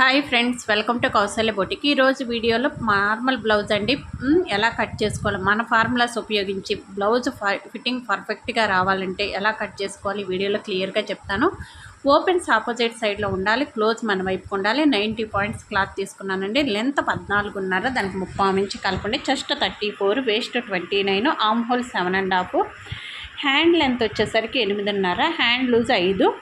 Hi friends welcome to Kaushalya boutique ఈరోజు వీడియోలో normal blouse అండి. ఎలా కట్ చేసుకోవాలి? మన ఫార్ములాస్ ఉపయోగించి బ్లౌజ్ ఫ- ఫిట్టింగ్ పర్ఫెక్ట్గా రావాలంటే ఎలా కట్ చేసుకోవాలి? వీడియోలో క్లియర్గా చెప్తాను. ఓపెన్స్ ఆపోజిట్ సైడ్లో ఉండాలి. క్లోజ్ మన వైపుకు ఉండాలి. నైంటీ పాయింట్స్ క్లాత్ తీసుకున్నానండి. లెంత్ పద్నాలుగున్నర దానికి ముప్పై నుంచి కలపండి. Chest thirty four waist twenty nine arm hole seven and half hand length వచ్చేసరికి ఎనిమిదిన్నర హ్యాండ్ లూజ్ ఐదు.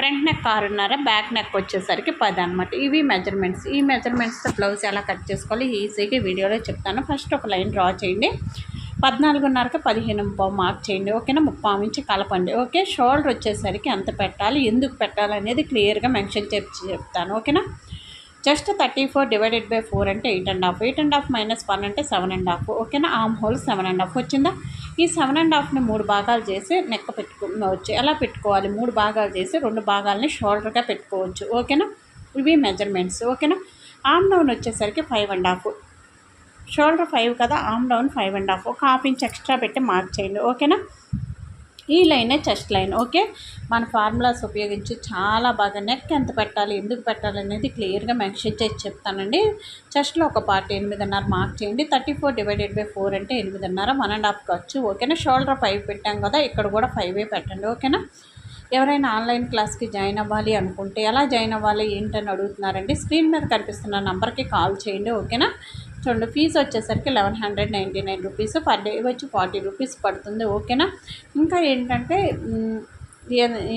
ఫ్రంట్ నెక్ ఆరున్నర బ్యాక్ నెక్ వచ్చేసరికి పది అనమాట ఇవి మెజర్మెంట్స్. ఈ మెజర్మెంట్స్తో బ్లౌజ్ ఎలా కట్ చేసుకోవాలి? ఈజీగా వీడియోలో చెప్తాను. ఫస్ట్ ఒక లైన్ డ్రా చేయండి. పద్నాలుగున్నరకి పదిహేను ముప్పావు మార్క్ చేయండి. ఓకేనా? ముప్పావు నుంచి కలపండి. ఓకే? షోల్డర్ వచ్చేసరికి ఎంత పెట్టాలి? ఎందుకు పెట్టాలి అనేది క్లియర్గా మెన్షన్ చేసి చెప్తాను. ఓకేనా? Just thirty four divided by four అంటే eight and half. Eight and half minus one అంటే సెవెన్ అండ్ హాఫ్. ఓకేనా? Arm hole seven and half వచ్చిందా? ఈ సెవెన్ అండ్ హాఫ్ని మూడు భాగాలు చేసి నెక్క పెట్టుకోవచ్చు. ఎలా పెట్టుకోవాలి? మూడు భాగాలు చేసి రెండు భాగాలని షోల్డర్గా పెట్టుకోవచ్చు. ఓకేనా ఇవి మెజర్మెంట్స్ ఓకేనా ఆమ్ డౌన్ వచ్చేసరికి five and half shoulder five కదా? Arm down five and half ఒక హాఫ్ ఇంచ్ ఎక్స్ట్రా పెట్టి మార్క్ చేయండి. ఓకేనా ఈ లైనే చెస్ట్ లైన్ ఓకే? మన ఫార్ములాస్ ఉపయోగించి చాలా బాగా నెక్ ఎంత పెట్టాలి ఎందుకు పెట్టాలి అనేది క్లియర్గా మెన్షన్ చేసి చెప్తానండి. చెస్ట్లో ఒక పార్ట్ ఎనిమిదిన్నర మార్క్ చేయండి. Thirty four divided by four అంటే ఎనిమిదిన్నర వన్ అండ్ హాఫ్ ఖర్చు ఓకేనా? షోల్డర్ ఫైవ్ పెట్టాం కదా ఇక్కడ కూడా ఫైవే పెట్టండి ఓకేనా? ఎవరైనా ఆన్లైన్ క్లాస్కి జాయిన్ అవ్వాలి అనుకుంటే ఎలా జాయిన్ అవ్వాలి ఏంటని అడుగుతున్నారండి? స్క్రీన్ మీద కనిపిస్తున్న నెంబర్కి కాల్ చేయండి ఓకేనా? చూడండి ఫీజు వచ్చేసరికి eleven hundred ninety nine rupees per day వచ్చి ఫార్టీ రూపీస్ పడుతుంది ఓకేనా ఇంకా ఏంటంటే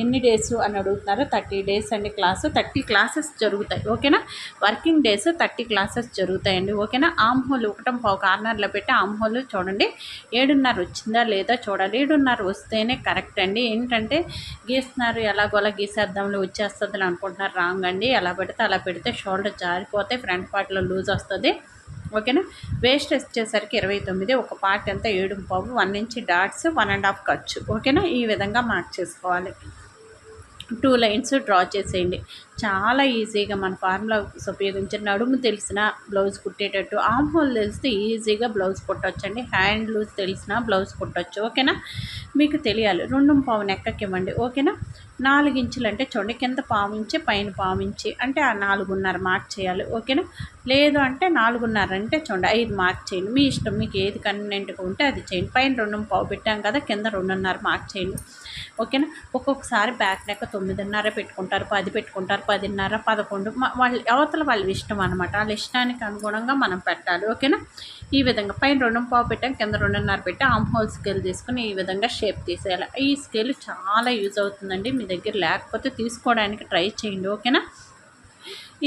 ఎన్ని డేస్ అని అడుగుతున్నారు? థర్టీ డేస్ అండి క్లాసు థర్టీ క్లాసెస్ జరుగుతాయి ఓకేనా వర్కింగ్ డేస్ థర్టీ క్లాసెస్ జరుగుతాయండి ఓకేనా ఆమ్ హోల్ ఒకటం పావు కార్నర్లో పెట్టి ఆమ్ హోల్ చూడండి ఏడున్నర వచ్చిందా లేదా చూడాలి ఏడున్నర వస్తేనే కరెక్ట్ అండి. ఏంటంటే గీస్తున్నారు ఎలాగోలా గీసేద్దాంలో వచ్చేస్తుంది అనుకుంటున్నారు రాంగ్ అండి ఎలా పెడితే అలా పెడితే షోల్డర్ జారిపోతే ఫ్రంట్ పార్ట్లో లూజ్ వస్తుంది. ఓకేనా? వేస్ట్ వచ్చేసరికి ఇరవై తొమ్మిది ఒక పార్ట్ ఎంత? ఏడు పావు one inch dots one and half ఖర్చు ఓకేనా? ఈ విధంగా మార్క్ చేసుకోవాలి. టూ లైన్స్ డ్రా చేసేయండి. చాలా ఈజీగా మన ఫార్ములాస్ ఉపయోగించి నడుము తెలిసిన బ్లౌజ్ కుట్టేటట్టు ఆమ్ హోల్ తెలిస్తే ఈజీగా బ్లౌజ్ కుట్టొచ్చండి. హ్యాండ్ లూజ్ తెలిసిన బ్లౌజ్ కుట్టొచ్చు. ఓకేనా? మీకు తెలియాలి. రెండు పావు నెక్కకి ఇవ్వండి ఓకేనా? నాలుగు ఇంచులు అంటే చూడండి కింద పావించి పైన పావించి అంటే ఆ నాలుగున్నర మార్క్ చేయాలి. ఓకేనా? లేదు అంటే నాలుగున్నర అంటే చూడండి ఐదు మార్క్ చేయండి. మీ ఇష్టం మీకు ఏది కన్వీనెంట్గా ఉంటే అది చేయండి. పైన రెండు పావు పెట్టాం కదా కింద రెండున్నర మార్క్ చేయండి. ఓకేనా? ఒక్కొక్కసారి బ్యాక్ నెక్క తొమ్మిదిన్నర పెట్టుకుంటారు పది పెట్టుకుంటారు పదిన్నర పదకొండు వాళ్ళ అవతల వాళ్ళ ఇష్టం అనమాట వాళ్ళ ఇష్టానికి అనుగుణంగా మనం పెట్టాలి ఓకేనా? ఈ విధంగా పైన రెండు పావు పెట్టాం కింద రెండున్నర పెట్టి ఆమ్ హోల్ స్కేల్ తీసుకుని ఈ విధంగా షేప్ తీసేయాలి. ఈ స్కేల్ చాలా యూజ్ అవుతుందండి మీ దగ్గర లేకపోతే తీసుకోవడానికి ట్రై చేయండి ఓకేనా?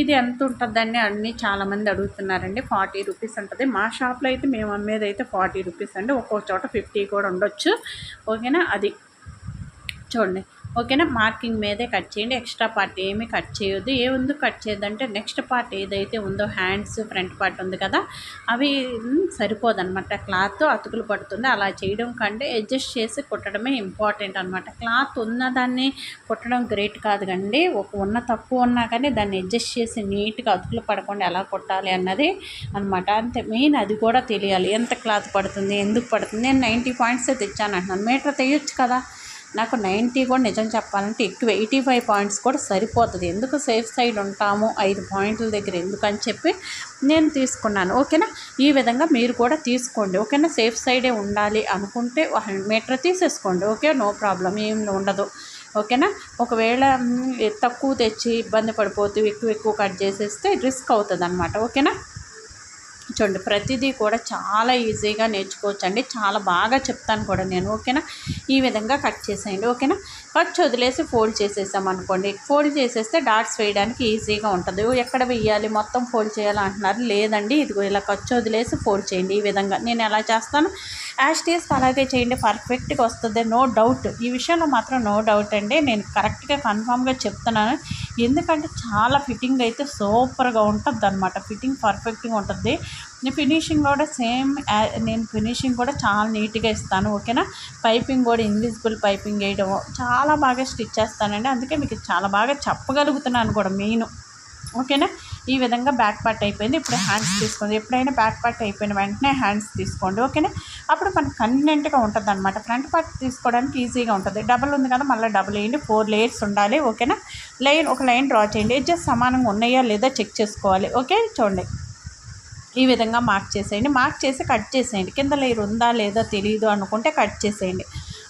ఇది ఎంత ఉంటుందని అన్ని చాలామంది అడుగుతున్నారండి ఫార్టీ రూపీస్ ఉంటుంది. మా షాప్లో అయితే మేము అమ్మేది అయితే ఫార్టీ రూపీస్ అండి. ఒక్కో చోట ఫిఫ్టీ కూడా ఉండొచ్చు ఓకేనా? అది చూడండి. ఓకేనా? మార్కింగ్ మీదే కట్ చేయండి. ఎక్స్ట్రా పార్ట్ ఏమీ కట్ చేయొద్దు. ఏ ఉందో కట్ చేయొద్దంటే నెక్స్ట్ పార్ట్ ఏదైతే ఉందో హ్యాండ్స్ ఫ్రంట్ పార్ట్ ఉంది కదా అవి మ్, సరిపోదన్నమాట. క్లాత్ అతుకులు పడుతుంది. అలా చేయడం కంటే అడ్జస్ట్ చేసి కుట్టడమే ఇంపార్టెంట్ అనమాట క్లాత్ ఉన్నదాన్ని కుట్టడం గ్రేట్ కాదు కండి ఒక ఉన్న తక్కువ ఉన్నా కానీ దాన్ని అడ్జస్ట్ చేసి నీట్గా అతుకులు పడకుండా ఎలా కుట్టాలి అన్నది అనమాట అంతే. మెయిన్ అది కూడా తెలియాలి. ఎంత క్లాత్ పడుతుంది? ఎందుకు పడుతుంది? నేను నైంటీ పాయింట్స్ తెచ్చాను అంటున్నాను మీటర్ తెయ్యొచ్చు కదా. నాకు నైంటీ కూడా నిజం చెప్పాలంటే ఎక్కువ ఎయిటీ ఫైవ్ పాయింట్స్ కూడా సరిపోతుంది. ఎందుకు సేఫ్ సైడ్ ఉంటాము? ఐదు పాయింట్ల దగ్గర ఎందుకని చెప్పి నేను తీసుకున్నాను. ఓకేనా? ఈ విధంగా మీరు కూడా తీసుకోండి. ఓకేనా? సేఫ్ సైడే ఉండాలి అనుకుంటే మీటర్ తీసేసుకోండి. ఓకే? No problem. ఏం ఉండదు. ఓకేనా? ఒకవేళ తక్కువ తెచ్చి ఇబ్బంది పడిపోతూ ఎక్కువ ఎక్కువ కట్ చేసేస్తే రిస్క్ అవుతుంది అనమాట ఓకేనా? చూడండి ప్రతిదీ కూడా చాలా ఈజీగా నేర్చుకోవచ్చు అండి చాలా బాగా చెప్తాను కూడా నేను ఓకేనా? ఈ విధంగా కట్ చేసేయండి ఓకేనా? కట్ వదిలేసి ఫోల్డ్ చేసేసాం అనుకోండి ఫోల్డ్ చేసేస్తే డాట్స్ వేయడానికి ఈజీగా ఉంటుంది. ఎక్కడ వేయాలి? మొత్తం ఫోల్డ్ చేయాలి అంటున్నారు లేదండి ఇదిగో ఇలా ఖర్చు వదిలేసి ఫోల్డ్ చేయండి. ఈ విధంగా నేను ఎలా చేస్తాను? యాష్ అలాగే చేయండి. పర్ఫెక్ట్గా వస్తుంది. నో డౌట్ ఈ విషయంలో మాత్రం నో డౌట్ అండి. నేను కరెక్ట్గా కన్ఫామ్గా చెప్తున్నాను. ఎందుకంటే చాలా ఫిట్టింగ్ అయితే సూపర్గా ఉంటుంది అనమాట ఫిట్టింగ్ పర్ఫెక్ట్గా ఉంటుంది. ఫినిషింగ్ కూడా సేమ్ నేను ఫినిషింగ్ కూడా చాలా నీట్గా ఇస్తాను. ఓకేనా పైపింగ్ కూడా ఇన్విజిబుల్ పైపింగ్ వేయడం చాలా బాగా స్టిచ్ చేస్తానండి. అందుకే మీకు చాలా బాగా చెప్పగలుగుతున్నాను కూడా మెయిన్. ఓకేనా ఈ విధంగా బ్యాక్ పార్ట్ అయిపోయింది. ఇప్పుడు హ్యాండ్స్ తీసుకోండి. ఎప్పుడైనా బ్యాక్ పార్ట్ అయిపోయిన వెంటనే హ్యాండ్స్ తీసుకోండి. ఓకేనా? అప్పుడు మనకు కన్వీనియంట్గా ఉంటుంది అనమాట ఫ్రంట్ పార్ట్ తీసుకోవడానికి ఈజీగా ఉంటుంది. డబల్ ఉంది కదా మళ్ళీ డబల్ వేయండి. ఫోర్ లేయర్స్ ఉండాలి. ఓకేనా? లైన్ ఒక లైన్ డ్రా చేయండి. ఎడ్జెస్ సమానంగా ఉన్నాయా లేదా చెక్ చేసుకోవాలి. ఓకే? చూడండి. ఈ విధంగా మార్క్ చేసేయండి. మార్క్ చేసి కట్ చేసేయండి. కింద లేరు ఉందా లేదా తెలియదు అనుకుంటే కట్ చేసేయండి.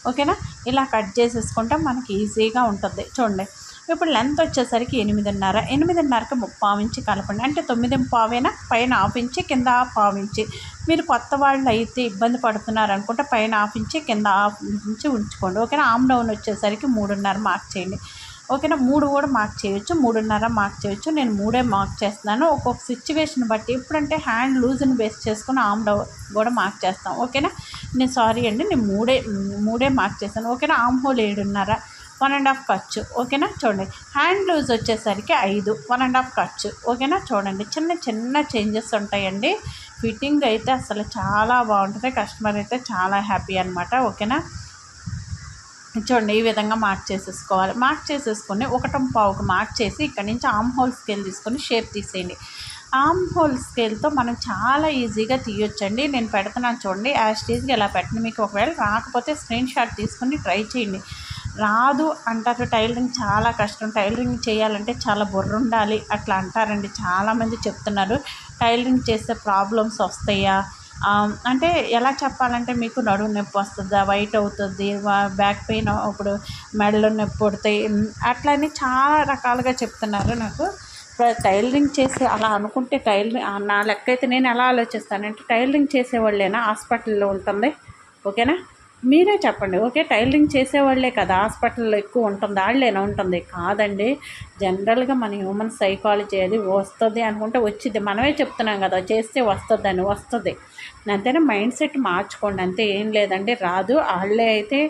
ఓకేనా? ఇలా కట్ చేసేసుకుంటే మనకి ఈజీగా ఉంటుంది. చూడండి. ఇప్పుడు లెంత్ వచ్చేసరికి ఎనిమిదిన్నర. ఎనిమిదిన్నరకి ముప్పావు ఇంచి కలపండి. అంటే తొమ్మిది పావేనా పైన హాఫ్ ఇంచి కింద హాఫ్ ఇంచి. మీరు కొత్త వాళ్ళు అయితే ఇబ్బంది పడుతున్నారు అనుకుంటే పైన హాఫ్ ఇంచి కింద హాఫ్ ఇంచి ఉంచుకోండి. ఓకేనా? ఆమ్ డౌన్ వచ్చేసరికి మూడున్నర మార్క్ చేయండి. ఓకేనా? మూడు కూడా మార్క్ చేయొచ్చు మూడున్నర మార్క్ చేయొచ్చు. నేను మూడే మార్క్ చేస్తున్నాను. ఒక్కొక్క సిచ్యువేషన్ బట్టి ఎప్పుడంటే హ్యాండ్ లూజ్ని బేస్ చేసుకుని ఆమ్ డౌ కూడా మార్క్ చేస్తాం. ఓకేనా? నేను సారీ అండి నేను మూడే మూడే మార్క్ చేస్తాను ఓకేనా? ఆమ్ హోల్ ఏడున్నర. వన్ అండ్ హాఫ్ ఖర్చు ఓకేనా? చూడండి. హ్యాండ్ లూజ్ వచ్చేసరికి ఐదు. వన్ అండ్ హాఫ్ ఖర్చు ఓకేనా? చూడండి. చిన్న చిన్న చేంజెస్ ఉంటాయండి. ఫిట్టింగ్ అయితే అసలు చాలా బాగుంటుంది. కస్టమర్ అయితే చాలా హ్యాపీ అనమాట ఓకేనా? చూడండి. ఈ విధంగా మార్క్ చేసేసుకోవాలి. మార్క్ చేసేసుకొని ఒకటం పావుకు మార్క్ చేసి ఇక్కడ నుంచి ఆమ్ హోల్ స్కేల్ తీసుకొని షేప్ తీసేయండి. ఆమ్ హోల్ స్కేల్తో మనం చాలా ఈజీగా తీయొచ్చండి. నేను పెడుతున్నాను చూడండి. ఆ స్టేజ్కి ఎలా పెట్టండి మీకు ఒకవేళ రాకపోతే స్క్రీన్ షాట్ తీసుకొని ట్రై చేయండి. రాదు అంటారు టైలరింగ్ చాలా కష్టం. టైలరింగ్ చేయాలంటే చాలా బుర్ర ఉండాలి అట్లా అంటారండి చాలామంది చెప్తున్నారు. టైలరింగ్ చేస్తే ప్రాబ్లమ్స్ వస్తాయా? అంటే ఎలా చెప్పాలంటే మీకు నడుము నొప్పి వస్తుందా? వైట్ అవుతుంది బ్యాక్ పెయిన్ ఇప్పుడు మెడలో నొప్పి పుడతాయి అట్లని చాలా రకాలుగా చెప్తున్నారు నాకు. టైలరింగ్ చేసి అలా అనుకుంటే టైలరింగ్ నా లెక్క అయితే నేను ఎలా ఆలోచిస్తానంటే టైలరింగ్ చేసేవాళ్ళేనా? హాస్పిటల్లో ఉంటుంది. ఓకేనా? మీరే చెప్పండి. ఓకే టైలరింగ్ చేసేవాళ్ళే కదా. హాస్పిటల్లో ఎక్కువ ఉంటుంది. వాళ్ళేనా ఉంటుంది? కాదండి. జనరల్గా మన హ్యూమన్ సైకాలజీ అది వస్తుంది అనుకుంటే వచ్చింది మనమే చెప్తున్నాం కదా చేస్తే వస్తుంది అని వస్తుంది. అంతేనా? మైండ్ సెట్ మార్చుకోండి. అంతే ఏం లేదండి. రాదు. వాళ్ళే అయితే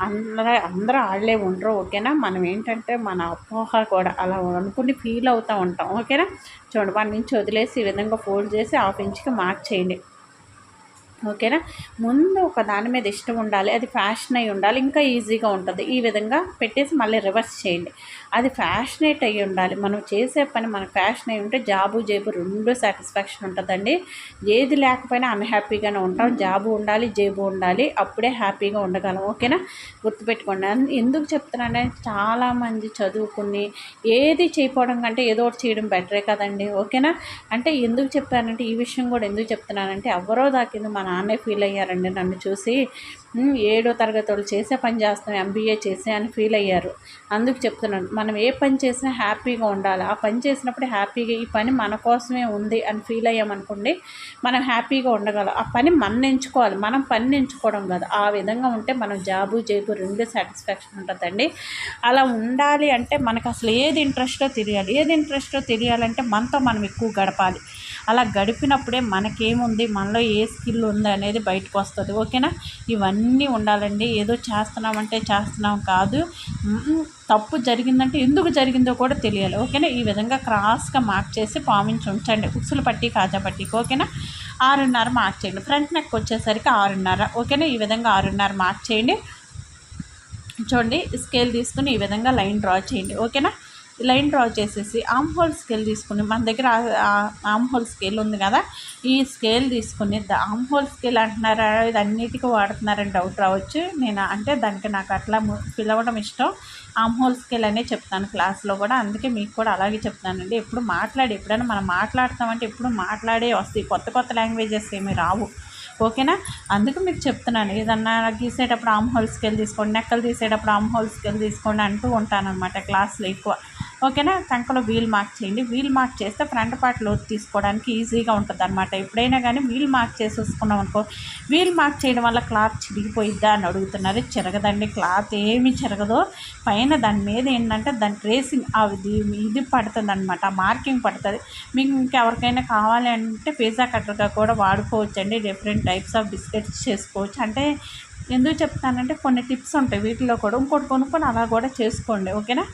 అందరూ అందరూ వాళ్ళే ఉండరు. ఓకేనా? మనం ఏంటంటే మన అపోహ కూడా అలా అనుకుని ఫీల్ అవుతూ ఉంటాం. ఓకేనా? చూడండి వన్ నుంచి వదిలేసి ఈ విధంగా ఫోల్డ్ చేసి హాఫ్ ఇంచ్కి మార్క్ చేయండి. ఓకేనా? ముందు ఒక దాని మీద ఇష్టం ఉండాలి అది ఫ్యాషన్ అయి ఉండాలి ఇంకా ఈజీగా ఉంటుంది. ఈ విధంగా పెట్టేసి మళ్ళీ రివర్స్ చేయండి. అది ఫ్యాషనేట్ అయ్యి ఉండాలి. మనం చేసే పని మన ఫ్యాషన్ అయి ఉంటే జాబు జేబు రెండు సాటిస్ఫాక్షన్ ఉంటుందండి. ఏది లేకపోయినా అన్హ్యాపీగానే ఉంటాం. జాబు ఉండాలి జేబు ఉండాలి. అప్పుడే హ్యాపీగా ఉండగలం. ఓకేనా? గుర్తుపెట్టుకోండి. ఎందుకు చెప్తున్నానంటే చాలామంది చదువుకుని ఏది చేయకపోవడం కంటే ఏదో ఒకటి చేయడం బెటరే కదండి. ఓకేనా? అంటే ఎందుకు చెప్పానంటే ఈ విషయం కూడా ఎందుకు చెప్తున్నానంటే ఎవరో దాకింది మా నాన్నే ఫీల్ అయ్యారండి నన్ను చూసి. ఏడో తరగతి వాళ్ళు చేసే పని చేస్తాం ఎంబీఏ చేసే అని ఫీల్ అయ్యారు. అందుకు చెప్తున్నాను మనం ఏ పని చేసినా హ్యాపీగా ఉండాలి. ఆ పని చేసినప్పుడు హ్యాపీగా ఈ పని మన కోసమే ఉంది అని ఫీల్ అయ్యామనుకోండి మనం హ్యాపీగా ఉండగలం. ఆ పని మనం ఎంచుకోవాలి మనం పని ఎంచుకోవడం కాదు. ఆ విధంగా ఉంటే మనం జాబు జేబు రెండు సాటిస్ఫాక్షన్ ఉంటుందండి. అలా ఉండాలి అంటే మనకు అసలు ఏది ఇంట్రెస్టో తెలియాలి. ఏది ఇంట్రెస్టో తెలియాలంటే మనతో మనం ఎక్కువ గడపాలి. అలా గడిపినప్పుడే మనకేముంది? మనలో ఏ స్కిల్ ఉంది అనేది బయటకు వస్తుంది. ఓకేనా? ఇవన్నీ ఉండాలండి. ఏదో చేస్తున్నామంటే చేస్తున్నాం కాదు. తప్పు జరిగిందంటే ఎందుకు జరిగిందో కూడా తెలియాలి. ఓకేనా? ఈ విధంగా క్రాస్గా మార్క్ చేసి పామించి ఉంచండి. ఉక్సులు పట్టి కాజా పట్టికి ఓకేనా? ఆరున్నర మార్క్ చేయండి. ఫ్రంట్ నెక్ వచ్చేసరికి ఆరున్నర. ఓకేనా? ఈ విధంగా ఆరున్నర మార్క్ చేయండి. చూడండి స్కేల్ తీసుకుని ఈ విధంగా లైన్ డ్రా చేయండి. ఓకేనా? లైన్ డ్రా చేసేసి ఆమ్ హోల్ స్కేల్ తీసుకుని మన దగ్గర ఆమ్ హోల్ స్కేల్ ఉంది కదా ఈ స్కేల్ తీసుకుని ఆమ్ హోల్ స్కేల్ అంటున్నారా? ఇది అన్నిటికీ వాడుతున్నారని డౌట్ రావచ్చు. నేను అంటే దానికి నాకు అట్లా పిలవడం ఇష్టం. ఆమ్ హోల్ స్కేల్ అనే చెప్తాను క్లాస్లో కూడా. అందుకే మీకు కూడా అలాగే చెప్తానండి. ఎప్పుడు మాట్లాడి ఎప్పుడైనా మనం మాట్లాడతామంటే ఎప్పుడు మాట్లాడే వస్తాయి కొత్త కొత్త లాంగ్వేజెస్ ఏమి రావు. ఓకేనా? అందుకు మీకు చెప్తున్నాను. ఏదన్నా గీసేటప్పుడు ఆమ్ హోల్ స్కేల్ తీసుకోండి నెక్కలు తీసేటప్పుడు ఆమ్ హోల్ స్కేల్ తీసుకోండి అంటూ ఉంటానన్నమాట క్లాస్లో ఎక్కువ. ఓకేనా? కంకలో వీల్ మార్క్ చేయండి. వీల్ మార్క్ చేస్తే ఫ్రంట్ పార్ట్ లోతు తీసుకోవడానికి ఈజీగా ఉంటుంది అనమాట ఎప్పుడైనా కానీ వీల్ మార్క్ చేసేసుకున్నాం అనుకో వీల్ మార్క్ చేయడం వల్ల క్లాత్ చిరిగిపోయిద్దా అని అడుగుతున్నారు. చిరగదండి. క్లాత్ ఏమి చిరగదో. పైన దాని మీద ఏంటంటే దాని ట్రేసింగ్ అది ఇది పడుతుంది అనమాట మార్కింగ్ పడుతుంది. మీకు ఇంకెవరికైనా కావాలి అంటే పిజ్జా కట్టర్గా కూడా వాడుకోవచ్చు అండి డిఫరెంట్ టైప్స్ ఆఫ్ బిస్కెట్స్ చేసుకోవచ్చు. అంటే ఎందుకు చెప్తానంటే కొన్ని టిప్స్ ఉంటాయి. వీటిలో కూడా ఇంకోటి కొనుక్కొని అలా కూడా చేసుకోండి. ఓకేనా?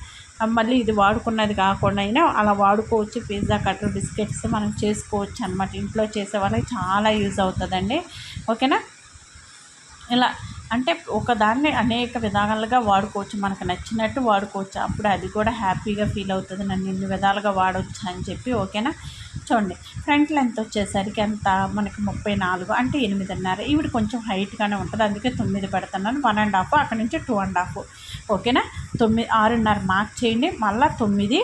మళ్ళీ ఇది వాడుకున్నది కాకుండా అయినా అలా వాడుకోవచ్చు. పిజ్జా కట్టర్ బిస్కెట్స్ మనం చేసుకోవచ్చు అనమాట ఇంట్లో చేసే వాళ్ళకి చాలా యూజ్ అవుతుందండి. ఓకేనా? ఇలా అంటే ఒకదాన్ని అనేక విధాలుగా వాడుకోవచ్చు. మనకు నచ్చినట్టు వాడుకోవచ్చు. అప్పుడు అది కూడా హ్యాపీగా ఫీల్ అవుతుంది. నన్ను ఇన్ని విధాలుగా వాడవచ్చు అని చెప్పి ఓకేనా? చూడండి ఫ్రంట్ లెంత్ వచ్చేసరికి ఎంత? మనకి ముప్పై నాలుగు అంటే ఎనిమిదిన్నర. ఈవిడ కొంచెం హైట్గానే ఉంటుంది అందుకే తొమ్మిది పెడుతున్నాను. వన్ అండ్ హాఫ్ అక్కడ నుంచి టూ అండ్ హాఫ్ ఓకేనా తొమ్మిది ఆరున్నర మార్క్ చేయండి. మళ్ళీ తొమ్మిది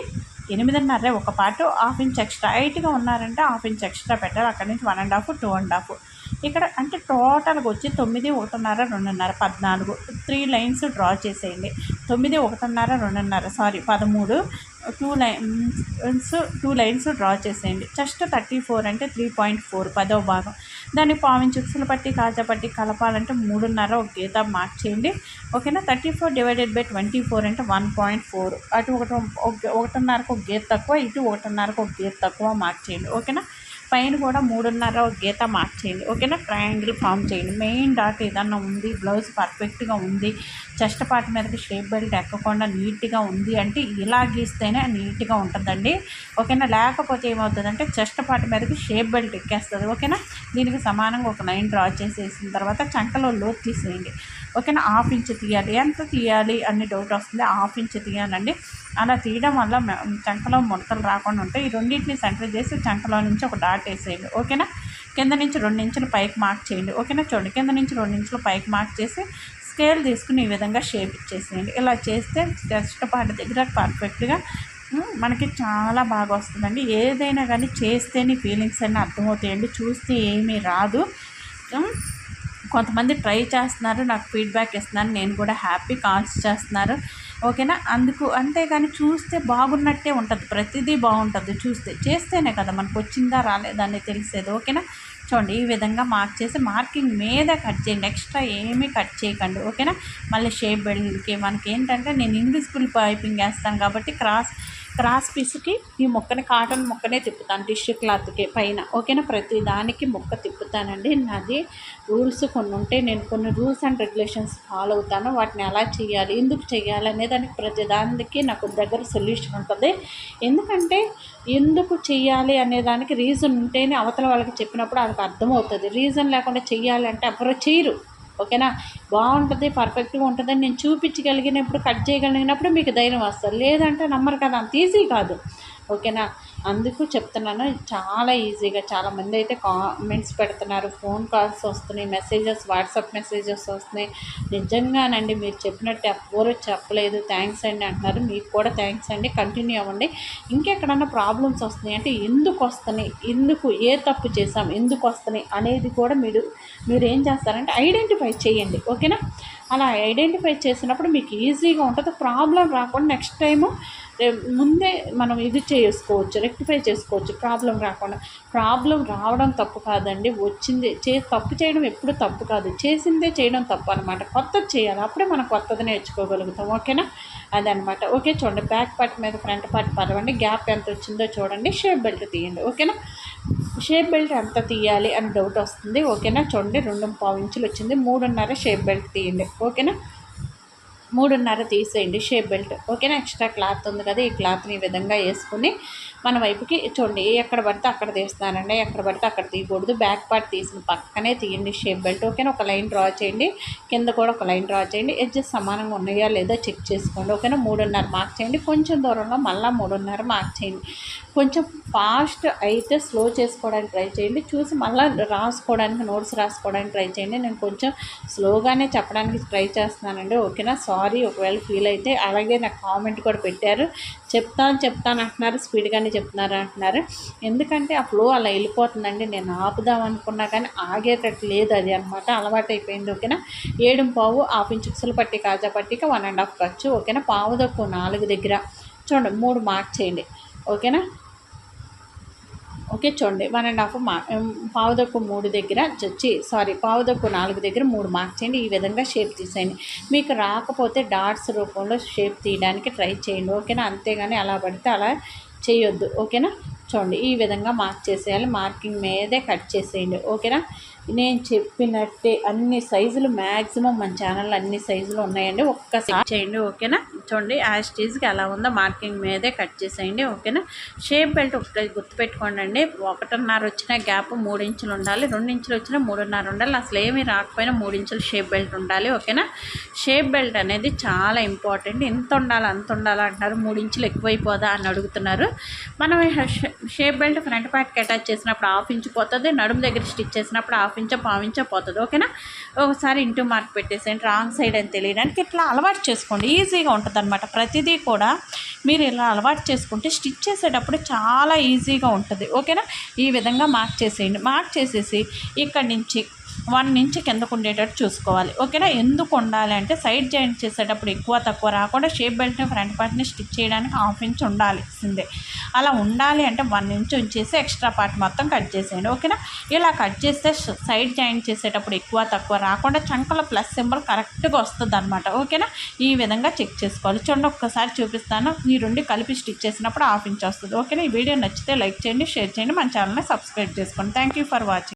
ఎనిమిదిన్నర ఒక పాటు హాఫ్ ఇంచ్ ఎక్స్ట్రా హైట్గా ఉన్నారంటే హాఫ్ ఇంచ్ ఎక్స్ట్రా పెట్టారు అక్కడ నుంచి one and half two and half ఇక్కడ అంటే టోటల్గా వచ్చి తొమ్మిది ఒకటిన్నర రెండున్నర పద్నాలుగు. త్రీ లైన్స్ డ్రా చేసేయండి. తొమ్మిది ఒకటిన్నర రెండున్నర సారీ పదమూడు two lines two lines draw చేసేయండి. జస్ట్ థర్టీ ఫోర్ అంటే త్రీ పాయింట్ ఫోర్ పదవ భాగం. దాన్ని పావించి ఉక్సులు పట్టి కాజా పట్టి కలపాలంటే మూడున్నర ఒక గీత మార్క్ చేయండి. ఓకేనా? Thirty four divided by twenty four అంటే వన్ పాయింట్ ఫోర్. అటు ఒకటి ఒకటిన్నరకు ఒక గీత తక్కువ ఇటు ఒకటిన్నరకు ఒక గీత తక్కువ మార్క్ చేయండి. ఓకేనా? పైన కూడా మూడున్నర గీత మార్క్ చేయండి. ఓకేనా? ట్రయాంగిల్ ఫామ్ చేయండి. మెయిన్ డాట్ ఏదన్నా ఉంది బ్లౌజ్ పర్ఫెక్ట్గా ఉంది చెస్ట్ పార్ట్ మీదకి షేప్ బెల్ట్ ఎక్కకుండా నీట్గా ఉంది అంటే ఇలా గీస్తేనే నీట్గా ఉంటుందండి. ఓకేనా? లేకపోతే ఏమవుతుందంటే చెస్ట్ పార్ట్ మీదకి షేప్ బెల్ట్ ఎక్కేస్తుంది. ఓకేనా? దీనికి సమానంగా ఒక లైన్ డ్రా చేసేసిన తర్వాత చంకలో లోతు తీసేయండి. ఓకేనా? హాఫ్ ఇంచ్ తీయాలి. ఎంత తీయాలి అని డౌట్ వస్తుంది. హాఫ్ ఇంచ్ తీయాలండి. అలా తీయడం వల్ల చంకలో ముడతలు రాకుండా ఉంటాయి. ఈ రెండింటిని సెంటర్ చేసి చంకలో నుంచి ఒక డాట్ వేసేయండి. ఓకేనా? కింద నుంచి రెండు ఇంచులు పైకి మార్క్ చేయండి. ఓకేనా? చూడండి. కింద నుంచి రెండు ఇంచులు పైకి మార్క్ చేసి స్కేల్ తీసుకుని ఈ విధంగా షేప్ ఇచ్చేసేయండి. ఇలా చేస్తే జస్ట్ పాట దగ్గర పర్ఫెక్ట్గా మనకి చాలా బాగా వస్తుందండి. ఏదైనా కానీ చేస్తేనే ఫీలింగ్స్ అన్నీ అర్థమవుతాయండి. చూస్తే ఏమీ రాదు. కొంతమంది ట్రై చేస్తున్నారు నాకు ఫీడ్బ్యాక్ ఇస్తున్నారు నేను కూడా హ్యాపీ కాల్స్ చేస్తున్నారు. ఓకేనా అందుకు అంతేగాని చూస్తే బాగున్నట్టే ఉంటుంది. ప్రతిదీ బాగుంటుంది చూస్తే. చేస్తేనే కదా మనకు వచ్చిందా రాలేదా అనేది తెలిసేది. ఓకేనా చూడండి ఈ విధంగా మార్క్ చేసి మార్కింగ్ మీద కట్ చేయండి. ఎక్స్ట్రా ఏమీ కట్ చేయకండి. ఓకేనా మళ్ళీ షేప్ బెల్ట్కి మనకి ఏంటంటే నేను ఇన్విజిబుల్ పైపింగ్ వేస్తాను కాబట్టి క్రాస్ క్రాస్ పీస్కి ఈ మొక్కని కాటన్ మొక్కనే తిప్పుతాను టిష్యూ క్లాత్కి పైన. ఓకేనా? ప్రతి దానికి మొక్క తిప్పుతానండి. నాది రూల్స్ కొన్ని ఉంటే నేను కొన్ని రూల్స్ అండ్ రెగ్యులేషన్స్ ఫాలో అవుతాను. వాటిని ఎలా చేయాలి ఎందుకు చేయాలి అనే దానికి ప్రతి దానికి నాకు దగ్గర సొల్యూషన్ ఉంటుంది. ఎందుకంటే ఎందుకు చేయాలి అనే దానికి రీజన్ ఉంటేనే అవతల వాళ్ళకి చెప్పినప్పుడు వాళ్ళకి అర్థమవుతుంది. రీజన్ లేకుండా చేయాలంటే అంటే ఎవరు చేయరు. ఓకేనా? బాగుంటుంది పర్ఫెక్ట్గా ఉంటుందని నేను చూపించగలిగినప్పుడు కట్ చేయగలిగినప్పుడు మీకు ధైర్యం వస్తుంది. లేదంటే నమ్మరు కదా అంత ఈజీ కాదు. ఓకేనా? అందుకు చెప్తున్నాను చాలా ఈజీగా చాలామంది అయితే కామెంట్స్ పెడుతున్నారు ఫోన్ కాల్స్ వస్తున్నాయి మెసేజెస్ వాట్సాప్ మెసేజెస్ వస్తున్నాయి. నిజంగానండి మీరు చెప్పినట్టు ఎవరు చెప్పలేదు. థ్యాంక్స్ అండి అంటున్నారు. మీకు కూడా థ్యాంక్స్ అండి. కంటిన్యూ అవ్వండి. ఇంకెక్కడన్నా ప్రాబ్లమ్స్ వస్తున్నాయి అంటే ఎందుకు వస్తున్నాయి? ఎందుకు? ఏ తప్పు చేశాం? ఎందుకు వస్తున్నాయి? అనేది కూడా మీరు మీరు ఏం చేస్తారంటే ఐడెంటిఫై చేయండి. ఓకేనా? అలా ఐడెంటిఫై చేసినప్పుడు మీకు ఈజీగా ఉంటుంది. ప్రాబ్లం రాకుండా నెక్స్ట్ టైము ముందే మనం ఇది చేసుకోవచ్చు రెక్టిఫై చేసుకోవచ్చు ప్రాబ్లం రాకుండా. ప్రాబ్లం రావడం తప్పు కాదండి. వచ్చింది చే తప్పు చేయడం ఎప్పుడు తప్పు కాదు. చేసిందే చేయడం తప్పు అనమాట కొత్తది చేయాలి. అప్పుడే మనం కొత్తది నేర్చుకోగలుగుతాం. ఓకేనా? అదనమాట ఓకే చూడండి. బ్యాక్ పార్ట్ మీద ఫ్రంట్ పార్ట్ పదవండి గ్యాప్ ఎంత వచ్చిందో చూడండి. షేప్ బెల్ట్ తీయండి. ఓకేనా? షేప్ బెల్ట్ ఎంత తీయాలి అని డౌట్ వస్తుంది. ఓకేనా? చూడండి రెండు పావు ఇంచులు వచ్చింది. మూడున్నర షేప్ బెల్ట్ తీయండి. ఓకేనా? మూడున్నర తీసేయండి షేప్ బెల్ట్. ఓకేనా? ఎక్స్ట్రా క్లాత్ ఉంది కదా ఈ క్లాత్ని ఈ విధంగా వేసుకుని మన వైపుకి చూడండి ఎక్కడ పడితే అక్కడ తీస్తానండి ఎక్కడ పడితే అక్కడ తీయకూడదు. బ్యాక్ పార్ట్ తీసిన పక్కనే తీయండి షేప్ బెల్ట్ ఓకేనా ఒక లైన్ డ్రా చేయండి కింద కూడా ఒక లైన్ డ్రా చేయండి ఎడ్జెస్ సమానంగా ఉన్నాయా లేదా చెక్ చేసుకోండి ఓకేనా మూడున్నర మార్క్ చేయండి కొంచెం దూరంలో మళ్ళీ మూడున్నర మార్క్ చేయండి. కొంచెం ఫాస్ట్ అయితే స్లో చేసుకోవడానికి ట్రై చేయండి చూసి మళ్ళీ రాసుకోవడానికి నోట్స్ రాసుకోవడానికి ట్రై చేయండి. నేను కొంచెం స్లోగానే చెప్పడానికి ట్రై చేస్తున్నానండి ఓకేనా? సారీ ఒకవేళ ఫీల్ అయితే. అలాగే నాకు కామెంట్ కూడా పెట్టారు. చెప్తాను చెప్తాను అంటున్నారు స్పీడ్గానే చెప్తున్నారు అంటున్నారు. ఎందుకంటే ఆ ఫ్లో అలా వెళ్ళిపోతుందండి. నేను ఆపుదాం అనుకున్నా కానీ ఆగేటట్టు లేదు అది అనమాట అలవాటు అయిపోయింది ఓకేనా? ఏడు పావు హాఫ్ ఇంచ్ ఉక్సులు పట్టి కాజా పట్టిక వన్ అండ్ హాఫ్ ఖర్చు ఓకేనా? పావు దక్కు నాలుగు దగ్గర. చూడండి మూడు మార్క్ చేయండి ఓకేనా? ఓకే చూడండి. వన్ అండ్ హాఫ్ మా um, పావుదక్కు మూడు దగ్గర చచ్చి సారీ పావుదక్కు నాలుగు దగ్గర మూడు మార్క్ చేయండి. ఈ విధంగా షేప్ తీసేయండి. మీకు రాకపోతే డాట్స్ రూపంలో షేప్ తీయడానికి ట్రై చేయండి. ఓకేనా? అంతేగాని అలా పడితే అలా చేయొద్దు. ఓకేనా? చూడండి ఈ విధంగా మార్క్ చేసేయాలి. మార్కింగ్ మీదే కట్ చేసేయండి. ఓకేనా నేను చెప్పినట్టే అన్ని సైజులు మ్యాక్సిమం మన ఛానల్లో అన్ని సైజులు ఉన్నాయండి. ఒక్కసారి చేయండి ఓకేనా చూడండి యాజ్ టీజ్కి ఎలా ఉందో మార్కింగ్ మీదే కట్ చేసేయండి ఓకేనా షేప్ బెల్ట్ ఒకటి గుర్తుపెట్టుకోండి అండి ఒకటిన్నర వచ్చిన గ్యాప్ మూడు ఇంచులు ఉండాలి. రెండు ఇంచులు వచ్చినా మూడున్నర ఉండాలి. అసలు ఏమీ రాకపోయినా మూడు ఇంచులు షేప్ బెల్ట్ ఉండాలి ఓకేనా షేప్ బెల్ట్ అనేది చాలా ఇంపార్టెంట్ ఎంత ఉండాలి అంత ఉండాలి అంటున్నారు. మూడు ఇంచులు ఎక్కువైపోదా అని అడుగుతున్నారు. మనం షేప్ బెల్ట్ ఫ్రంట్ పార్ట్కి అటాచ్ చేసినప్పుడు హాఫ్ ఇంచు పోతుంది నడుము దగ్గర స్టిచ్ చేసినప్పుడు హాఫ్ ఇంచో పావు పోతుంది ఓకేనా? ఒకసారి ఇంటూ మార్క్ పెట్టేసేయండి రాంగ్ సైడ్ అని తెలియడానికి ఇట్లా అలవాటు చేసుకోండి ఈజీగా ఉంటుంది అనమాట ప్రతిదీ కూడా మీరు ఇలా అలవాటు చేసుకుంటే స్టిచ్ చేసేటప్పుడు చాలా ఈజీగా ఉంటుంది ఓకేనా? ఈ విధంగా మార్క్ చేసేయండి. మార్క్ చేసేసి ఇక్కడి నుంచి వన్ నుంచి కిందకు ఉండేటట్టు చూసుకోవాలి. ఓకేనా? ఎందుకు ఉండాలి అంటే సైడ్ జాయింట్ చేసేటప్పుడు ఎక్కువ తక్కువ రాకుండా షేప్ బెల్ట్ని ఫ్రంట్ పార్ట్ని స్టిచ్ చేయడానికి హాఫ్ ఇంచ్ ఉండాల్సిందే. అలా ఉండాలి అంటే వన్ ఇంచ్ ఉంచేసి ఎక్స్ట్రా పార్ట్ మొత్తం కట్ చేసేయండి. ఓకేనా? ఇలా కట్ చేస్తే సైడ్ జాయింట్ చేసేటప్పుడు ఎక్కువ తక్కువ రాకుండా చంకల ప్లస్ సింబల్ కరెక్ట్గా వస్తుంది అనమాట ఓకేనా? ఈ విధంగా చెక్ చేసుకోవాలి. చూడండి ఒక్కసారి చూపిస్తాను. ఈ రెండు కలిపి స్టిచ్ చేసినప్పుడు హాఫ్ ఇంచ్ వస్తుంది. ఓకేనా? ఈ వీడియో నచ్చితే లైక్ చేయండి షేర్ చేయండి. మన ఛానల్ని సబ్స్క్రైబ్ చేసుకోండి. Thank you for watching.